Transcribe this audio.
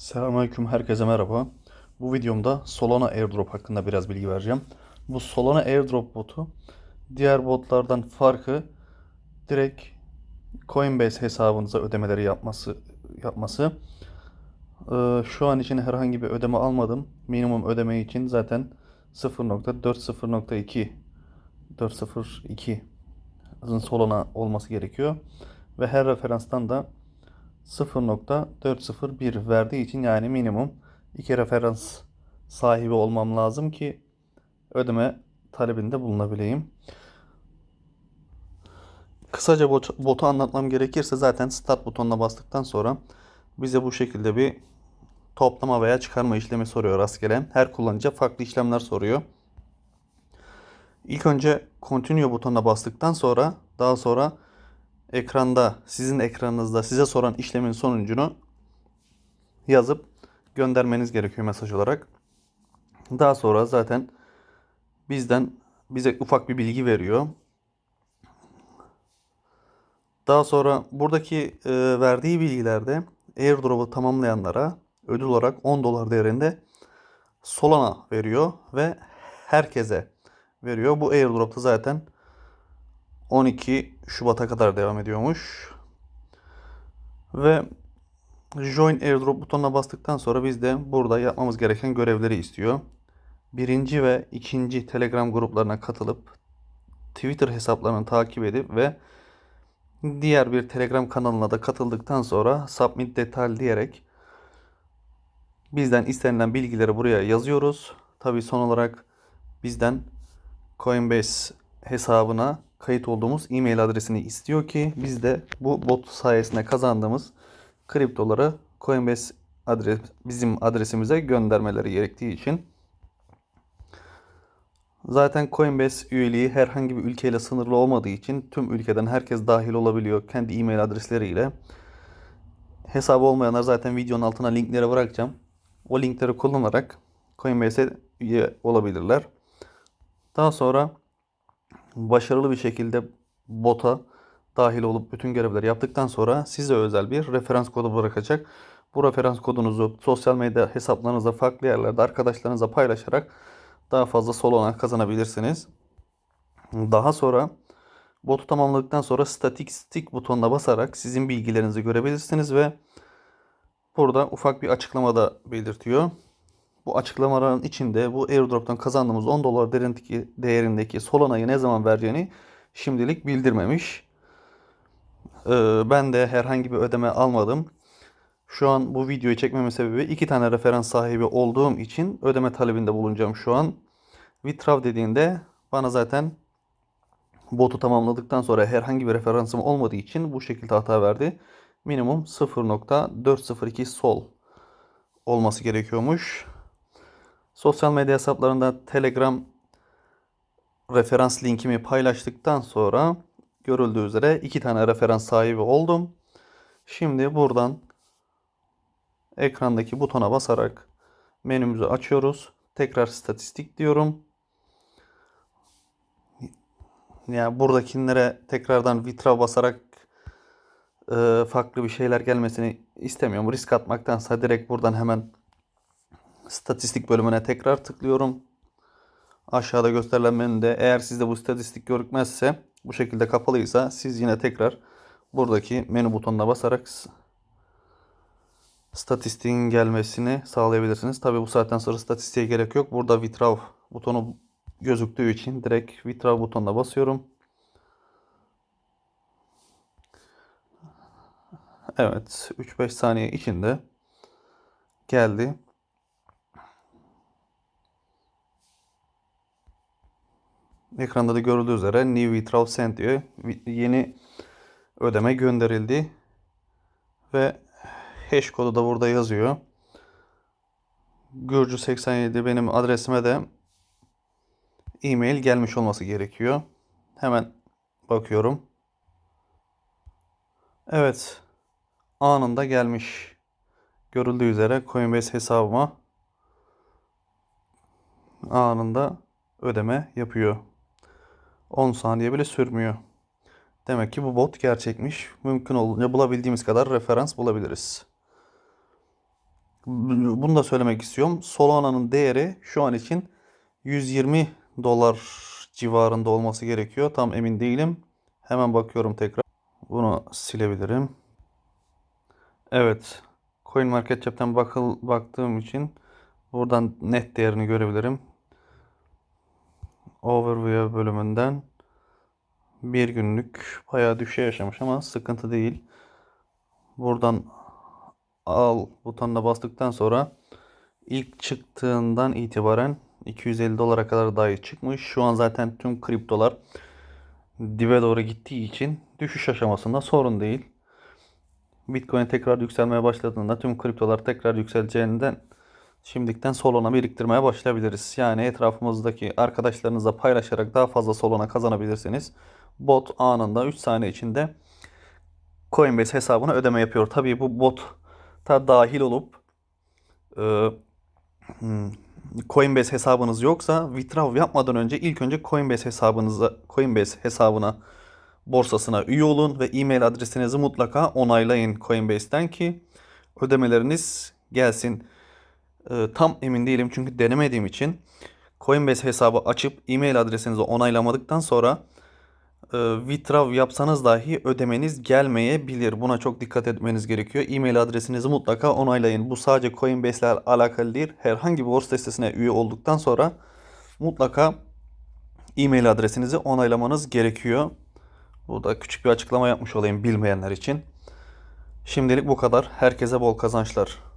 Selamünaleyküm, herkese merhaba. Bu videomda Solana Airdrop hakkında biraz bilgi vereceğim. Bu Solana Airdrop botu diğer botlardan farkı direkt Coinbase hesabınıza ödemeleri yapması yapması. Ee, şu an için herhangi bir ödeme almadım. Minimum ödeme için zaten 0.40.2 402 Solana olması gerekiyor. Ve her referanstan da 0.401 verdiği için yani minimum iki referans sahibi olmam lazım ki ödeme talebinde bulunabileyim. Kısaca bot, botu anlatmam gerekirse zaten start butonuna bastıktan sonra bize bu şekilde bir toplama veya çıkarma işlemi soruyor rastgele. Her kullanıcı farklı işlemler soruyor. İlk önce continue butonuna bastıktan sonra daha sonra ekranda sizin ekranınızda size soran işlemin sonucunu yazıp göndermeniz gerekiyor mesaj olarak. Daha sonra zaten bizden bize ufak bir bilgi veriyor. Daha sonra buradaki e, verdiği bilgilerde airdrop'u tamamlayanlara ödül olarak 10 dolar değerinde Solana veriyor ve herkese veriyor. Bu airdrop'ta zaten 12 Şubat'a kadar devam ediyormuş. Ve Join Airdrop butonuna bastıktan sonra bizde burada yapmamız gereken görevleri istiyor. Birinci ve ikinci Telegram gruplarına katılıp Twitter hesaplarını takip edip ve diğer bir Telegram kanalına da katıldıktan sonra Submit Detail diyerek bizden istenilen bilgileri buraya yazıyoruz. Tabi son olarak bizden Coinbase hesabına kayıt olduğumuz e-mail adresini istiyor ki biz de bu bot sayesinde kazandığımız kriptoları Coinbase adres bizim adresimize göndermeleri gerektiği için zaten Coinbase üyeliği herhangi bir ülkeyle sınırlı olmadığı için tüm ülkeden herkes dahil olabiliyor kendi e-mail adresleriyle. Hesabı olmayanlar zaten videonun altına linkleri bırakacağım. O linkleri kullanarak Coinbase'e üye olabilirler. Daha sonra başarılı bir şekilde bota dahil olup bütün görevleri yaptıktan sonra size özel bir referans kodu bırakacak. Bu referans kodunuzu sosyal medya hesaplarınızda farklı yerlerde arkadaşlarınızla paylaşarak daha fazla Solana kazanabilirsiniz. Daha sonra botu tamamladıktan sonra statistik butonuna basarak sizin bilgilerinizi görebilirsiniz ve burada ufak bir açıklama da belirtiyor. Bu açıklamaların içinde bu airdrop'tan kazandığımız 10 dolar değerindeki, değerindeki Solana'yı ne zaman vereceğini şimdilik bildirmemiş. Ee, ben de herhangi bir ödeme almadım. Şu an bu videoyu çekmemin sebebi iki tane referans sahibi olduğum için ödeme talebinde bulunacağım şu an. Withdraw dediğinde bana zaten botu tamamladıktan sonra herhangi bir referansım olmadığı için bu şekilde hata verdi. Minimum 0.402 sol olması gerekiyormuş. Sosyal medya hesaplarında Telegram referans linkimi paylaştıktan sonra görüldüğü üzere iki tane referans sahibi oldum. Şimdi buradan ekrandaki butona basarak menümüzü açıyoruz. Tekrar statistik diyorum. Yani buradakilere tekrardan withdraw basarak e, farklı bir şeyler gelmesini istemiyorum. Risk atmaktansa direkt buradan hemen statistik bölümüne tekrar tıklıyorum. Aşağıda gösterilen menüde eğer sizde bu statistik görükmezse bu şekilde kapalıysa siz yine tekrar buradaki menü butonuna basarak statistiğin gelmesini sağlayabilirsiniz. Tabi bu saatten sonra statistiğe gerek yok. Burada withdraw butonu gözüktüğü için direkt withdraw butonuna basıyorum. Evet 3-5 saniye içinde geldi. Ekranda da görüldüğü üzere New Withdraw Sent diyor. Yeni ödeme gönderildi. Ve hash kodu da burada yazıyor. Gürcü 87 benim adresime de e-mail gelmiş olması gerekiyor. Hemen bakıyorum. Evet. Anında gelmiş. Görüldüğü üzere Coinbase hesabıma anında ödeme yapıyor. 10 saniye bile sürmüyor. Demek ki bu bot gerçekmiş. Mümkün olunca bulabildiğimiz kadar referans bulabiliriz. Bunu da söylemek istiyorum. Solana'nın değeri şu an için 120 dolar civarında olması gerekiyor. Tam emin değilim. Hemen bakıyorum tekrar. Bunu silebilirim. Evet. CoinMarketCap'ten bakıl baktığım için buradan net değerini görebilirim. Overview bölümünden bir günlük bayağı düşe yaşamış ama sıkıntı değil. Buradan al butonuna bastıktan sonra ilk çıktığından itibaren 250 dolara kadar dahi çıkmış. Şu an zaten tüm kriptolar dibe doğru gittiği için düşüş aşamasında sorun değil. Bitcoin tekrar yükselmeye başladığında tüm kriptolar tekrar yükseleceğinden şimdikten Solana biriktirmeye başlayabiliriz. Yani etrafımızdaki arkadaşlarınızla paylaşarak daha fazla Solana kazanabilirsiniz. Bot anında 3 saniye içinde Coinbase hesabına ödeme yapıyor. Tabii bu bot ta dahil olup e, hmm, Coinbase hesabınız yoksa withdraw yapmadan önce ilk önce Coinbase hesabınıza Coinbase hesabına borsasına üye olun ve e-mail adresinizi mutlaka onaylayın Coinbase'ten ki ödemeleriniz gelsin. E, tam emin değilim çünkü denemediğim için Coinbase hesabı açıp e-mail adresinizi onaylamadıktan sonra e, withdraw yapsanız dahi ödemeniz gelmeyebilir. Buna çok dikkat etmeniz gerekiyor. E-mail adresinizi mutlaka onaylayın. Bu sadece Coinbase ile alakalı değil. Herhangi bir borsa sitesine üye olduktan sonra mutlaka e-mail adresinizi onaylamanız gerekiyor. Burada küçük bir açıklama yapmış olayım bilmeyenler için. Şimdilik bu kadar. Herkese bol kazançlar.